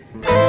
Mm-hmm.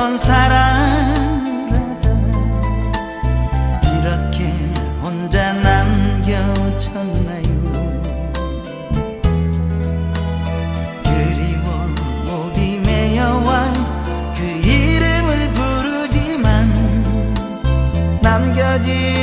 영원 사랑하다. 이렇게 혼자 남겨졌나요? 그리워 목이 메여와 그 이름을 부르지만 남겨진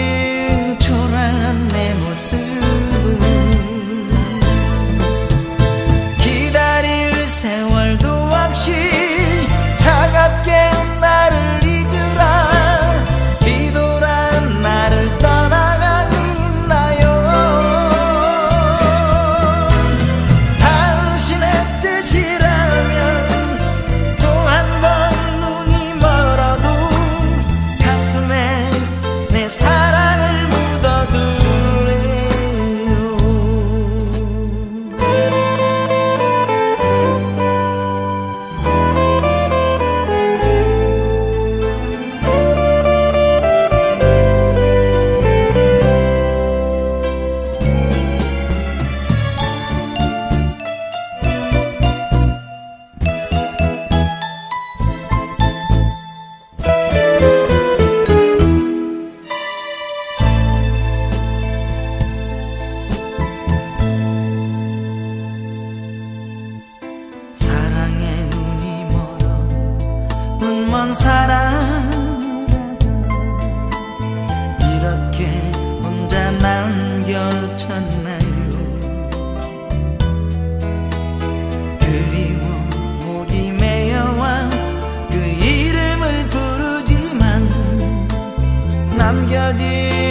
남겨진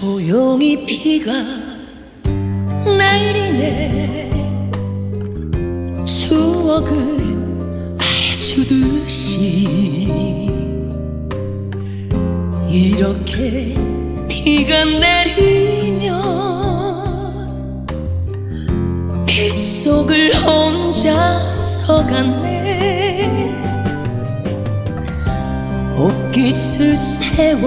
조용히 비가 내리네. 추억을 말해주듯이 이렇게 비가 내리면 빗속을 혼자서 갔네. 빛을 세워주면서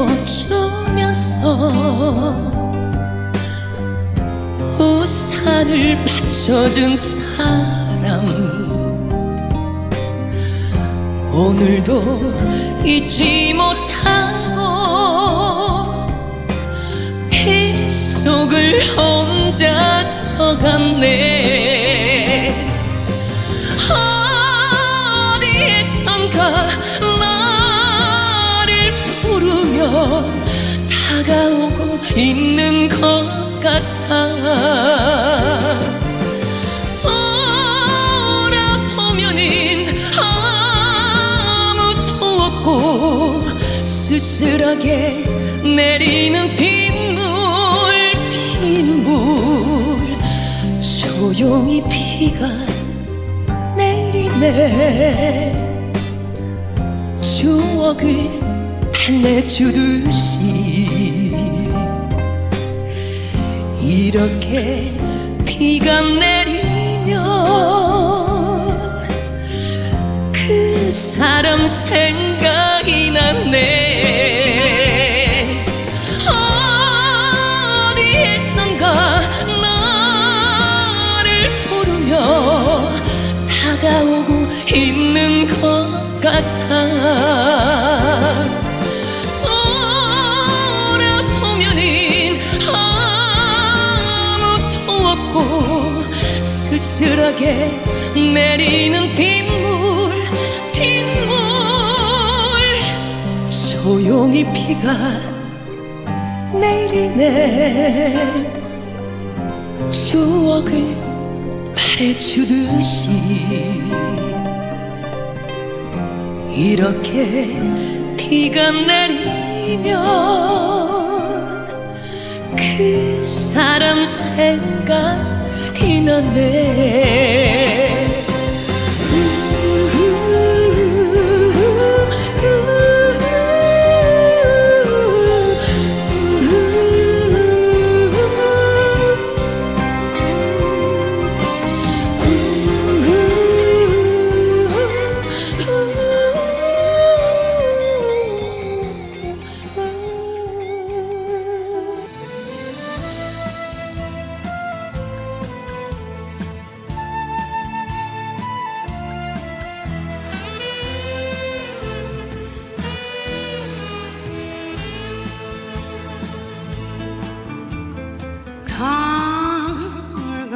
우산을 받쳐준 사람. 오늘도 잊지 못하고 빗속을 혼자서 갔네. 쓸쓸하게 내리는 빗물 빗물. 조용히 비가 내리네. 추억을 달래주듯이 이렇게 비가 내리면 그 사람 생각이 나 쓸쓸하게 내리는 빗물 빗물. 조용히 비가 내리네. 추억을 말해주듯이 이렇게 비가 내리면 그 사람 생각 이 나네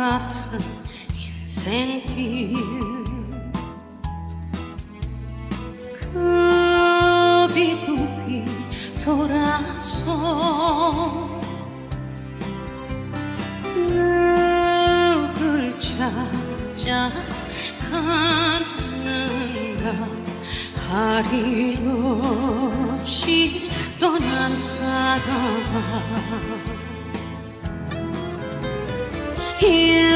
같은 인생길. 굽이굽이 돌아서 누굴 찾아 갔는가. 할일 없이 떠난 사람 here.